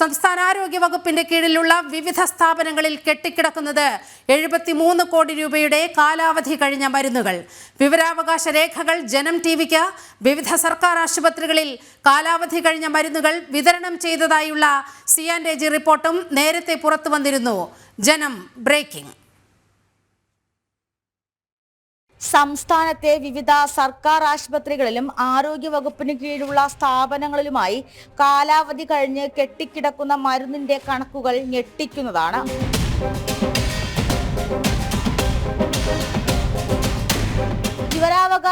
സംസ്ഥാന ആരോഗ്യ വകുപ്പിന്റെ കീഴിലുള്ള വിവിധ സ്ഥാപനങ്ങളിൽ കെട്ടിക്കിടക്കുന്നത് എഴുപത്തിമൂന്ന് കോടി രൂപയുടെ കാലാവധി കഴിഞ്ഞ മരുന്നുകൾ. വിവരാവകാശ രേഖകൾ ജനം ടി വിക്ക് വിവിധ സർക്കാർ ആശുപത്രികളിൽ കാലാവധി കഴിഞ്ഞ മരുന്നുകൾ വിതരണം ചെയ്തതായുള്ള സി ആൻഡ് എ ജി റിപ്പോർട്ടും നേരത്തെ പുറത്തു വന്നിരുന്നു. ജനം ബ്രേക്കിംഗ്. സംസ്ഥാനത്തെ വിവിധ സർക്കാർ ആശുപത്രികളിലും ആരോഗ്യവകുപ്പിന് കീഴിലുള്ള സ്ഥാപനങ്ങളിലുമായി കാലാവധി കഴിഞ്ഞ് കെട്ടിക്കിടക്കുന്ന മരുന്നിന്റെ കണക്കുകൾ ഞെട്ടിക്കുന്നതാണ്.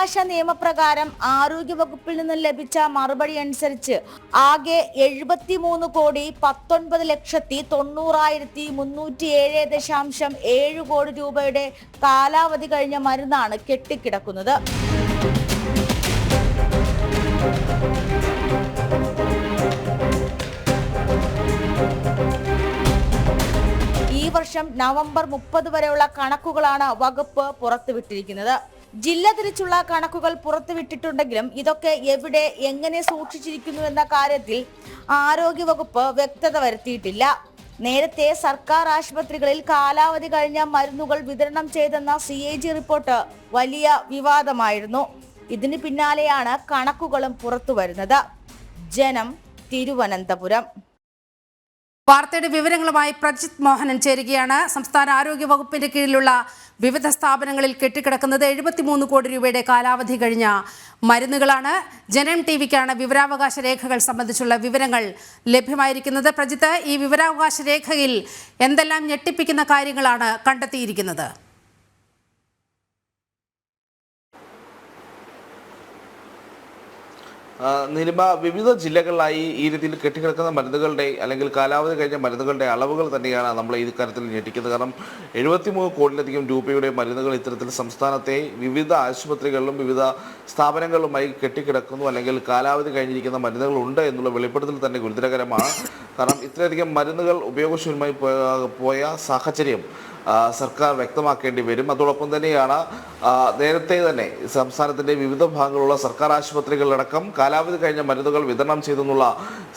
വിവരാവകാശ നിയമപ്രകാരം ആരോഗ്യവകുപ്പിൽ നിന്ന് ലഭിച്ച മറുപടി അനുസരിച്ച് ആകെ എഴുപത്തിമൂന്ന് കോടി പത്തൊൻപത് ലക്ഷത്തി തൊണ്ണൂറായിരത്തി മുന്നൂറ്റി ഏഴ് ദശാംശം ഏഴ് കോടി രൂപയുടെ കാലാവധി കഴിഞ്ഞ മരുന്നാണ് കെട്ടിക്കിടക്കുന്നത്. ഈ വർഷം നവംബർ മുപ്പത് വരെയുള്ള കണക്കുകളാണ് വകുപ്പ് പുറത്തുവിട്ടിരിക്കുന്നത്. ജില്ല തിരിച്ചുള്ള കണക്കുകൾ പുറത്തുവിട്ടിട്ടുണ്ടെങ്കിലും ഇതൊക്കെ എവിടെ എങ്ങനെ സൂക്ഷിച്ചിരിക്കുന്നു എന്ന കാര്യത്തിൽ ആരോഗ്യവകുപ്പ് വ്യക്തത വരുത്തിയിട്ടില്ല. നേരത്തെ സർക്കാർ ആശുപത്രികളിൽ കാലാവധി കഴിഞ്ഞ മരുന്നുകൾ വിതരണം ചെയ്തെന്ന സി എ ജി റിപ്പോർട്ട് വലിയ വിവാദമായിരുന്നു. ഇതിന് പിന്നാലെയാണ് കണക്കുകളും പുറത്തു വരുന്നത്. ജനം തിരുവനന്തപുരം. വാർത്തയുടെ വിവരങ്ങളുമായി പ്രജിത് മോഹനൻ ചേരുകയാണ്. സംസ്ഥാന ആരോഗ്യ വകുപ്പിന്റെ കീഴിലുള്ള വിവിധ സ്ഥാപനങ്ങളിൽ കെട്ടിക്കിടക്കുന്നത് എഴുപത്തിമൂന്ന് കോടി രൂപയുടെ കാലാവധി കഴിഞ്ഞ മരുന്നുകളാണ്. ജനം ടി വിക്കാണ് വിവരാവകാശ രേഖകൾ സംബന്ധിച്ചുള്ള വിവരങ്ങൾ ലഭ്യമായിരിക്കുന്നത്. പ്രജിത്ത് ഈ വിവരാവകാശ രേഖയിൽ എന്തെല്ലാം ഞെട്ടിപ്പിക്കുന്ന കാര്യങ്ങളാണ് കണ്ടെത്തിയിരിക്കുന്നത്? നിലിമ വിവിധ ജില്ലകളിലായി ഈ രീതിയിൽ കെട്ടിക്കിടക്കുന്ന മരുന്നുകളുടെ അല്ലെങ്കിൽ കാലാവധി കഴിഞ്ഞ മരുന്നുകളുടെ അളവുകൾ തന്നെയാണ് നമ്മൾ ഈ കാര്യത്തിൽ ഞെട്ടിക്കുന്നത്. കാരണം എഴുപത്തിമൂന്ന് കോടിയിലധികം രൂപയുടെ മരുന്നുകൾ ഇത്തരത്തിൽ സംസ്ഥാനത്തെ വിവിധ ആശുപത്രികളിലും വിവിധ സ്ഥാപനങ്ങളിലുമായി കെട്ടിക്കിടക്കുന്നു അല്ലെങ്കിൽ കാലാവധി കഴിഞ്ഞിരിക്കുന്ന മരുന്നുകളുണ്ട് എന്നുള്ള വെളിപ്പെടുത്തൽ തന്നെ ഗുരുതരകരമാണ്. കാരണം ഇത്രയധികം മരുന്നുകൾ ഉപയോഗശൂന്യമായി പോയ- സാഹചര്യം സർക്കാർ വ്യക്തമാക്കേണ്ടി വരും. അതോടൊപ്പം തന്നെയാണ് നേരത്തെ തന്നെ സംസ്ഥാനത്തിന്റെ വിവിധ ഭാഗങ്ങളുള്ള സർക്കാർ ആശുപത്രികളിലടക്കം കാലാവധി കഴിഞ്ഞ മരുന്നുകൾ വിതരണം ചെയ്തെന്നുള്ള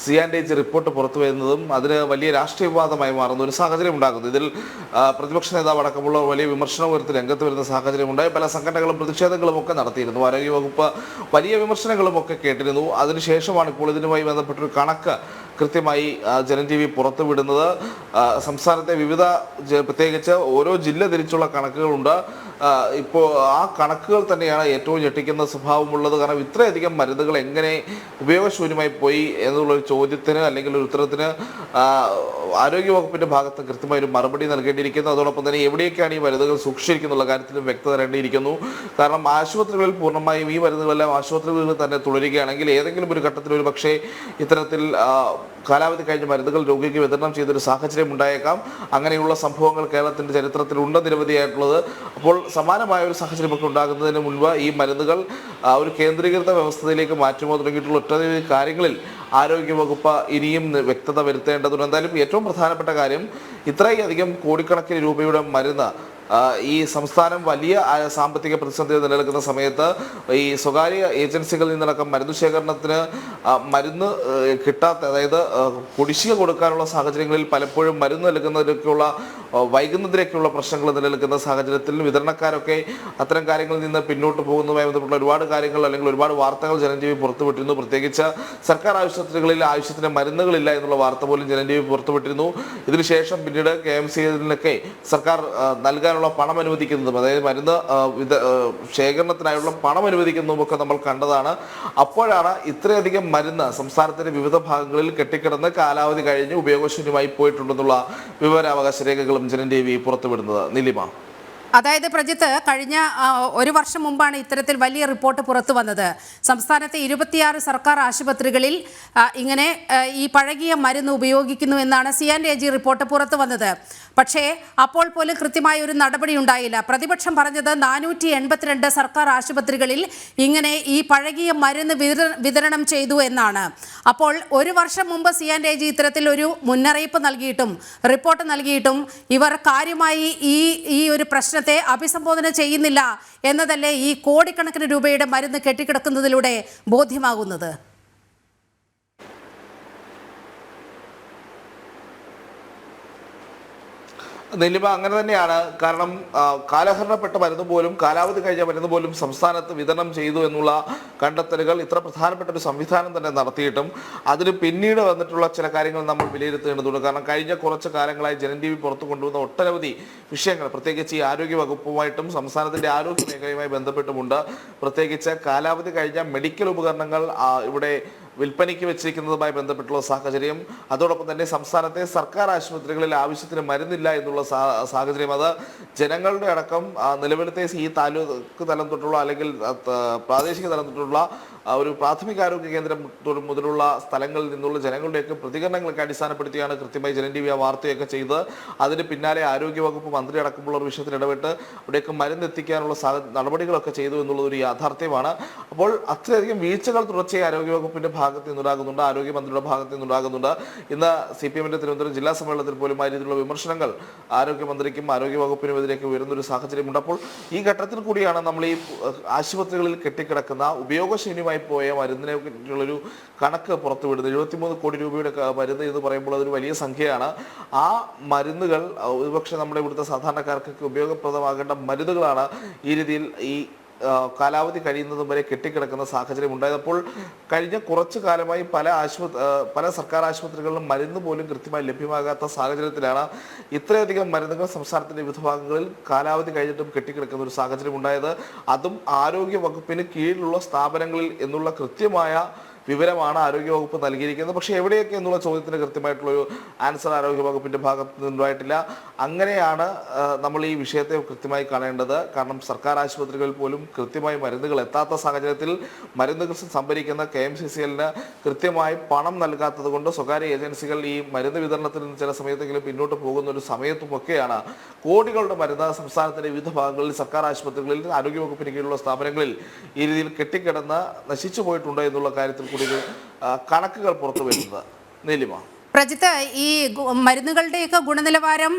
സി ആൻഡ് എച്ച് റിപ്പോർട്ട് പുറത്തു വരുന്നതും അതിന് വലിയ രാഷ്ട്രീയ വിവാദമായി മാറുന്ന ഒരു സാഹചര്യം ഉണ്ടാകുന്നു. ഇതിൽ പ്രതിപക്ഷ നേതാവ് അടക്കമുള്ള വലിയ വിമർശനം ഉയർത്തി രംഗത്ത് വരുന്ന സാഹചര്യമുണ്ടായി പല സംഘടനകളും പ്രതിഷേധങ്ങളും ഒക്കെ നടത്തിയിരുന്നു. ആരോഗ്യവകുപ്പ് വലിയ വിമർശനങ്ങളും ഒക്കെ കേട്ടിരുന്നു. അതിനുശേഷമാണ് ഇപ്പോൾ ഇതിനുമായി ബന്ധപ്പെട്ടൊരു കണക്ക് കൃത്യമായി ജനൻ ജനം ടി വി പുറത്തുവിടുന്നത് സംസ്ഥാനത്തെ വിവിധ പ്രത്യേകിച്ച് ഓരോ ജില്ല തിരിച്ചുള്ള കണക്കുകളുണ്ട്. ഇപ്പോൾ ആ കണക്കുകൾ തന്നെയാണ് ഏറ്റവും ഞെട്ടിക്കുന്ന സ്വഭാവമുള്ളത്. കാരണം ഇത്രയധികം മരുന്നുകൾ എങ്ങനെ ഉപയോഗശൂന്യമായി പോയി എന്നുള്ളൊരു ചോദ്യത്തിന് അല്ലെങ്കിൽ ഒരു ഉത്തരത്തിന് ആരോഗ്യവകുപ്പിന്റെ ഭാഗത്ത് കൃത്യമായ ഒരു മറുപടി നൽകേണ്ടിയിരിക്കുന്നു. അതോടൊപ്പം തന്നെ എവിടെയൊക്കെയാണ് ഈ മരുന്നുകൾ സൂക്ഷിച്ചിരിക്കുന്നുള്ള കാര്യത്തിലും വ്യക്തത തരേണ്ടിയിരിക്കുന്നു. കാരണം ആശുപത്രികളിൽ പൂർണമായും ഈ മരുന്നുകളെല്ലാം ആശുപത്രികളിൽ തന്നെ തുടരുകയാണെങ്കിൽ ഏതെങ്കിലും ഒരു ഘട്ടത്തിൽ ഒരു പക്ഷേ ഇത്തരത്തിൽ കാലാവധി കഴിഞ്ഞ മരുന്നുകൾ രോഗിക്ക് വിതരണം ചെയ്തൊരു സാഹചര്യം ഉണ്ടായേക്കാം. അങ്ങനെയുള്ള സംഭവങ്ങൾ കേരളത്തിന്റെ ചരിത്രത്തിൽ ഉണ്ട് നിരവധിയായിട്ടുള്ളത്. അപ്പോൾ സമാനമായ ഒരു സാഹചര്യമൊക്കെ ഉണ്ടാകുന്നതിന് മുൻപ് ഈ മരുന്നുകൾ ഒരു കേന്ദ്രീകൃത വ്യവസ്ഥയിലേക്ക് മാറ്റുമോ തുടങ്ങിയിട്ടുള്ള ഒട്ടനവധി കാര്യങ്ങളിൽ ആരോഗ്യവകുപ്പ് ഇനിയും വ്യക്തത വരുത്തേണ്ടതുണ്ട്. എന്തായാലും ഏറ്റവും പ്രധാനപ്പെട്ട കാര്യം ഇത്രയധികം കോടിക്കണക്കിന് രൂപയുടെ മരുന്ന് ഈ സംസ്ഥാനം വലിയ സാമ്പത്തിക പ്രതിസന്ധി നിലനിൽക്കുന്ന സമയത്ത് ഈ സ്വകാര്യ ഏജൻസികളിൽ നിന്നടക്കം മരുന്ന് ശേഖരണത്തിന് മരുന്ന് കിട്ടാത്ത അതായത് കുടിശ്ശിക കൊടുക്കാനുള്ള സാഹചര്യങ്ങളിൽ പലപ്പോഴും മരുന്ന് നൽകുന്നതിലേക്കുള്ള വൈകുന്നതിലേക്കുള്ള പ്രശ്നങ്ങൾ നിലനിൽക്കുന്ന സാഹചര്യത്തിൽ വിതരണക്കാരൊക്കെ അത്തരം കാര്യങ്ങളിൽ നിന്ന് പിന്നോട്ട് പോകുന്നതുമായി ബന്ധപ്പെട്ട ഒരുപാട് കാര്യങ്ങൾ അല്ലെങ്കിൽ ഒരുപാട് വാർത്തകൾ ജനജീവി പുറത്തുവിട്ടിരുന്നു. പ്രത്യേകിച്ച് സർക്കാർ ആശുപത്രികളിൽ ആവശ്യത്തിന് മരുന്നുകളില്ല എന്നുള്ള വാർത്ത പോലും ജനജീവി പുറത്തുവിട്ടിരുന്നു. ഇതിനുശേഷം പിന്നീട് കെ എം സർക്കാർ ആ, നൽകാനുള്ള പണം അനുവദിക്കുന്നതും. അതായത് മരുന്ന് ഇത് ശേഖരണത്തിനായുള്ള പണം അനുവദിക്കുന്നതും ഒക്കെ നമ്മൾ കണ്ടതാണ്. അപ്പോഴാണ് ഇത്രയധികം മരുന്ന് സംസ്ഥാനത്തിന്റെ വിവിധ ഭാഗങ്ങളിൽ കെട്ടിക്കിടന്ന് കാലാവധി കഴിഞ്ഞ് ഉപയോഗശൂന്യമായി പോയിട്ടുണ്ടെന്നുള്ള വിവരാവകാശ രേഖകളും ജനൻ ടി വി പുറത്തുവിടുന്നത്. നിലിമ. അതായത് പ്രജിത്ത് കഴിഞ്ഞ ഒരു വർഷം മുമ്പാണ് ഇത്തരത്തിൽ വലിയ റിപ്പോർട്ട് പുറത്തു വന്നത്. സംസ്ഥാനത്തെ ഇരുപത്തിയാറ് സർക്കാർ ആശുപത്രികളിൽ ഇങ്ങനെ ഈ പഴകിയ മരുന്ന് ഉപയോഗിക്കുന്നു എന്നാണ് C and A G report പുറത്തു വന്നത്. പക്ഷേ അപ്പോൾ പോലും കൃത്യമായ ഒരു നടപടി ഉണ്ടായില്ല. പ്രതിപക്ഷം പറഞ്ഞത് നാനൂറ്റി എൺപത്തിരണ്ട് സർക്കാർ ആശുപത്രികളിൽ ഇങ്ങനെ ഈ പഴകിയ മരുന്ന് വിതരണം ചെയ്തു എന്നാണ്. അപ്പോൾ ഒരു വർഷം മുമ്പ് സി ആൻഡ് എ ജി ഇത്തരത്തിൽ ഒരു മുന്നറിയിപ്പ് നൽകിയിട്ടും റിപ്പോർട്ട് നൽകിയിട്ടും ഇവർ കാര്യമായി ഈ ഈ ഒരു പ്രശ്നത്തെ അഭിസംബോധന ചെയ്യുന്നില്ല എന്നതല്ലേ ഈ കോടിക്കണക്കിന് രൂപയുടെ മരുന്ന് കെട്ടിക്കിടക്കുന്നതിലൂടെ ബോധ്യമാകുന്നത്? നെല്ലിമ അങ്ങനെ തന്നെയാണ്. കാരണം കാലഹരണപ്പെട്ട മരുന്ന് പോലും കാലാവധി കഴിഞ്ഞ മരുന്ന് പോലും സംസ്ഥാനത്ത് വിതരണം ചെയ്തു എന്നുള്ള കണ്ടെത്തലുകൾ ഇത്ര പ്രധാനപ്പെട്ട ഒരു സംവിധാനം തന്നെ നടത്തിയിട്ടും അതിന് പിന്നീട് വന്നിട്ടുള്ള ചില കാര്യങ്ങൾ നമ്മൾ വിലയിരുത്തേണ്ടതുണ്ട്. കാരണം കഴിഞ്ഞ കുറച്ച് കാലങ്ങളായി ജനം ടി വി പുറത്തു കൊണ്ടുവന്ന ഒട്ടനവധി വിഷയങ്ങൾ പ്രത്യേകിച്ച് ഈ ആരോഗ്യ വകുപ്പുമായിട്ടും സംസ്ഥാനത്തിന്റെ ആരോഗ്യ മേഖലയുമായി ബന്ധപ്പെട്ടുമുണ്ട്. പ്രത്യേകിച്ച് കാലാവധി കഴിഞ്ഞ മെഡിക്കൽ ഉപകരണങ്ങൾ ഇവിടെ വിൽപ്പനയ്ക്ക് വെച്ചിരിക്കുന്നതുമായി ബന്ധപ്പെട്ടുള്ള സാഹചര്യം അതോടൊപ്പം തന്നെ സംസ്ഥാനത്തെ സർക്കാർ ആശുപത്രികളിൽ ആവശ്യത്തിന് മരുന്നില്ല എന്നുള്ള സാഹചര്യം. അത് ജനങ്ങളുടെ അടക്കം നിലവിലത്തെ ഈ താലൂക്ക് തലം തൊട്ടുള്ള അല്ലെങ്കിൽ പ്രാദേശിക തലം തൊട്ടുള്ള ഒരു പ്രാഥമിക ആരോഗ്യ കേന്ദ്രം മുതലുള്ള സ്ഥലങ്ങളിൽ നിന്നുള്ള ജനങ്ങളുടെയൊക്കെ പ്രതികരണങ്ങളൊക്കെ അടിസ്ഥാനപ്പെടുത്തിയാണ് കൃത്യമായി ആ വാർത്തയൊക്കെ ചെയ്ത് അതിന് പിന്നാലെ ആരോഗ്യവകുപ്പ് മന്ത്രി അടക്കമുള്ള ഒരു വിഷയത്തിൽ ഇടപെട്ട് അവിടെയൊക്കെ മരുന്ന് എത്തിക്കാനുള്ള നടപടികളൊക്കെ ചെയ്തു എന്നുള്ളത് ഒരു യാഥാർത്ഥ്യമാണ്. അപ്പോൾ അത്രയധികം വീഴ്ചകൾ തുടർച്ചയായി ആരോഗ്യവകുപ്പിന്റെ ഭാഗത്ത് നിന്നുണ്ടാകുന്നുണ്ട് ആരോഗ്യമന്ത്രിയുടെ ഭാഗത്ത് നിന്നുണ്ടാകുന്നുണ്ട്. ഇന്ന് സി പി എമ്മിന്റെ തിരുവനന്തപുരം ജില്ലാ സമ്മേളനത്തിൽ പോലും ആ രീതിയിലുള്ള വിമർശനങ്ങൾ ആരോഗ്യമന്ത്രിക്കും ആരോഗ്യവകുപ്പിനും എതിരെയൊക്കെ ഉയരുന്നൊരു സാഹചര്യമുണ്ട് അപ്പോൾ ഈ ഘട്ടത്തിൽ കൂടിയാണ് നമ്മൾ ഈ ആശുപത്രികളിൽ കെട്ടിക്കിടക്കുന്ന ഉപയോഗശൂന്യമായി പോയ മരുന്നിനെ പറ്റിയുള്ളൊരു കണക്ക് പുറത്തുവിടുന്നത് എഴുപത്തിമൂന്ന് കോടി രൂപയുടെ മരുന്ന് എന്ന് പറയുമ്പോൾ അതൊരു വലിയ സംഖ്യയാണ്. ആ മരുന്നുകൾ ഒരുപക്ഷെ നമ്മുടെ ഇവിടുത്തെ സാധാരണക്കാർക്കൊക്കെ ഉപയോഗപ്രദമാകേണ്ട മരുന്നുകളാണ് ഈ രീതിയിൽ ഈ കാലാവധി കഴിയുന്നതും വരെ കെട്ടിക്കിടക്കുന്ന സാഹചര്യം ഉണ്ടായപ്പോൾ കഴിഞ്ഞ കുറച്ചു കാലമായി പല ആശുപത്രി പല സർക്കാർ ആശുപത്രികളിലും മരുന്ന് പോലും കൃത്യമായി ലഭ്യമാകാത്ത സാഹചര്യത്തിലാണ് ഇത്രയധികം മരുന്നുകൾ സംസ്ഥാനത്തിന്റെ വിവിധ ഭാഗങ്ങളിൽ കാലാവധി കഴിഞ്ഞിട്ടും കെട്ടിക്കിടക്കുന്ന ഒരു സാഹചര്യം ഉണ്ടായത്. അതും ആരോഗ്യ വകുപ്പിന് കീഴിലുള്ള സ്ഥാപനങ്ങളിൽ എന്നുള്ള കൃത്യമായ വിവരമാണ് ആരോഗ്യവകുപ്പ് നൽകിയിരിക്കുന്നത്. പക്ഷേ എവിടെയൊക്കെ എന്നുള്ള ചോദ്യത്തിന് കൃത്യമായിട്ടുള്ളൊരു ആൻസർ ആരോഗ്യവകുപ്പിന്റെ ഭാഗത്ത് നിന്നുണ്ടായിട്ടില്ല അങ്ങനെയാണ് നമ്മൾ ഈ വിഷയത്തെ കൃത്യമായി കാണേണ്ടത്. കാരണം സർക്കാർ ആശുപത്രികളിൽ പോലും കൃത്യമായി മരുന്നുകൾ എത്താത്ത സാഹചര്യത്തിൽ മരുന്നുകൾ സംഭരിക്കുന്ന കെ എം സി സി എല്ലിന് കൃത്യമായി പണം നൽകാത്തത് കൊണ്ട് സ്വകാര്യ ഏജൻസികൾ ഈ മരുന്ന് വിതരണത്തിൽ നിന്ന് ചില സമയത്തെങ്കിലും പിന്നോട്ട് പോകുന്ന ഒരു സമയത്തുമൊക്കെയാണ് കോടികളുടെ മരുന്ന് സംസ്ഥാനത്തിന്റെ വിവിധ ഭാഗങ്ങളിൽ സർക്കാർ ആശുപത്രികളിൽ ആരോഗ്യവകുപ്പിന് കീഴിലുള്ള സ്ഥാപനങ്ങളിൽ ഈ രീതിയിൽ കെട്ടിക്കിടന്ന് നശിച്ചു പോയിട്ടുണ്ട് എന്നുള്ള കാര്യത്തിൽ കൂടി കണക്കുകൾ പുറത്തു വരുന്നത്. നീലിമ. പ്രജിത്ത് ഈ മരുന്നുകളുടെയൊക്കെ ഗുണനിലവാരം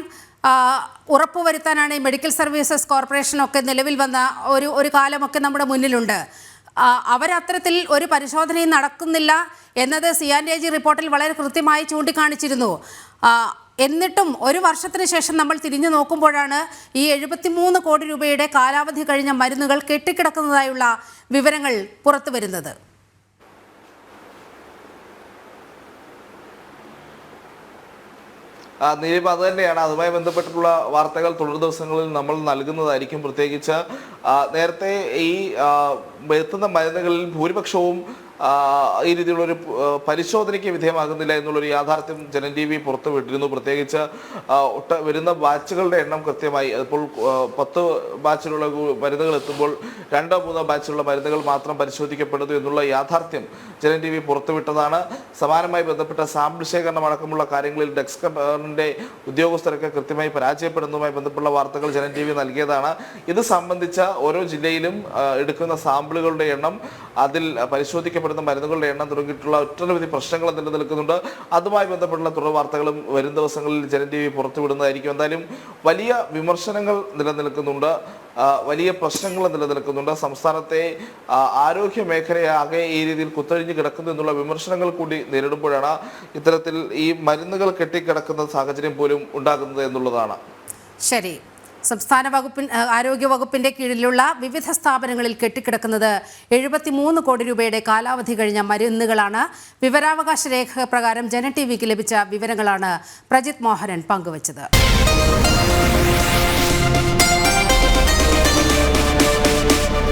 ഉറപ്പുവരുത്താനാണ് ഈ മെഡിക്കൽ സർവീസസ് കോർപ്പറേഷനൊക്കെ നിലവിൽ വന്ന ഒരു ഒരു കാലമൊക്കെ നമ്മുടെ മുന്നിലുണ്ട്. അവരത്തരത്തിൽ ഒരു പരിശോധനയും നടക്കുന്നില്ല എന്നത് സി ആൻ എ ജി റിപ്പോർട്ടിൽ വളരെ കൃത്യമായി ചൂണ്ടിക്കാണിച്ചിരുന്നു. എന്നിട്ടും ഒരു വർഷത്തിന് ശേഷം നമ്മൾ തിരിഞ്ഞു നോക്കുമ്പോഴാണ് ഈ എഴുപത്തിമൂന്ന് കോടി രൂപയുടെ കാലാവധി കഴിഞ്ഞ മരുന്നുകൾ കെട്ടിക്കിടക്കുന്നതായുള്ള വിവരങ്ങൾ പുറത്തു വരുന്നത്. നീലിമ അത് തന്നെയാണ്. അതുമായി ബന്ധപ്പെട്ടിട്ടുള്ള വാർത്തകൾ തുടർ ദിവസങ്ങളിൽ നമ്മൾ നൽകുന്നതായിരിക്കും. പ്രത്യേകിച്ച് നേരത്തെ ഈ എത്തുന്ന മരുന്നുകളിൽ ഭൂരിപക്ഷവും ഈ രീതിയിലുള്ളൊരു പരിശോധനയ്ക്ക് വിധേയമാകുന്നില്ല എന്നുള്ളൊരു യാഥാർത്ഥ്യം ജനൻ ടി വി പുറത്തുവിട്ടിരുന്നു പ്രത്യേകിച്ച് ഒട്ട വരുന്ന ബാച്ചുകളുടെ എണ്ണം കൃത്യമായി ആ, പത്ത് ബാച്ചിലുള്ള മരുന്നുകൾ എത്തുമ്പോൾ രണ്ടോ മൂന്നോ ബാച്ചിലുള്ള മരുന്നുകൾ മാത്രം പരിശോധിക്കപ്പെടുന്നു എന്നുള്ള യാഥാർത്ഥ്യം ജനൻ ടി വി പുറത്തുവിട്ടതാണ് സമാനമായി ബന്ധപ്പെട്ട സാമ്പിൾ ശേഖരണം അടക്കമുള്ള കാര്യങ്ങളിൽ ഡെക്സ്കറിന്റെ ഉദ്യോഗസ്ഥരൊക്കെ കൃത്യമായി പരാജയപ്പെടുന്നതുമായി ബന്ധപ്പെട്ട വാർത്തകൾ ജനൻ ടി വി നൽകിയതാണ്. ഇത് സംബന്ധിച്ച ഓരോ ജില്ലയിലും എടുക്കുന്ന സാമ്പിളുകളുടെ എണ്ണം അതിൽ പരിശോധിക്കപ്പെടുന്ന. മരുന്നുകളുടെ എണ്ണം തുടങ്ങിയിട്ടുള്ള ഒട്ടനവധി പ്രശ്നങ്ങൾ നിലനിൽക്കുന്നുണ്ട്. അതുമായി ബന്ധപ്പെട്ടുള്ള തുടർ വാർത്തകളും വരും ദിവസങ്ങളിൽ ജനൻ ടി വി പുറത്തുവിടുന്നതായിരിക്കും. എന്തായാലും വലിയ വിമർശനങ്ങൾ നിലനിൽക്കുന്നുണ്ട്. വലിയ പ്രശ്നങ്ങൾ നിലനിൽക്കുന്നുണ്ട്. സംസ്ഥാനത്തെ ആരോഗ്യ മേഖലയാകെ ഈ രീതിയിൽ കുത്തഴിഞ്ഞ് കിടക്കുന്നു എന്നുള്ള വിമർശനങ്ങൾ കൂടി നേരിടുമ്പോഴാണ് ഇത്തരത്തിൽ ഈ മരുന്നുകൾ കെട്ടിക്കിടക്കുന്ന സാഹചര്യം പോലും ഉണ്ടാകുന്നത് എന്നുള്ളതാണ്. ശരി. സംസ്ഥാന വകുപ്പിൻ ആരോഗ്യ വകുപ്പിന്റെ കീഴിലുള്ള വിവിധ സ്ഥാപനങ്ങളിൽ കെട്ടിക്കിടക്കുന്നത് എഴുപത്തിമൂന്ന് കോടി രൂപയുടെ കാലാവധി കഴിഞ്ഞ മരുന്നുകളാണ്. വിവരാവകാശ രേഖ പ്രകാരം ജന ടി വിക്ക് ലഭിച്ച വിവരങ്ങളാണ് പ്രജിത് മോഹനൻ പങ്കുവച്ചത്.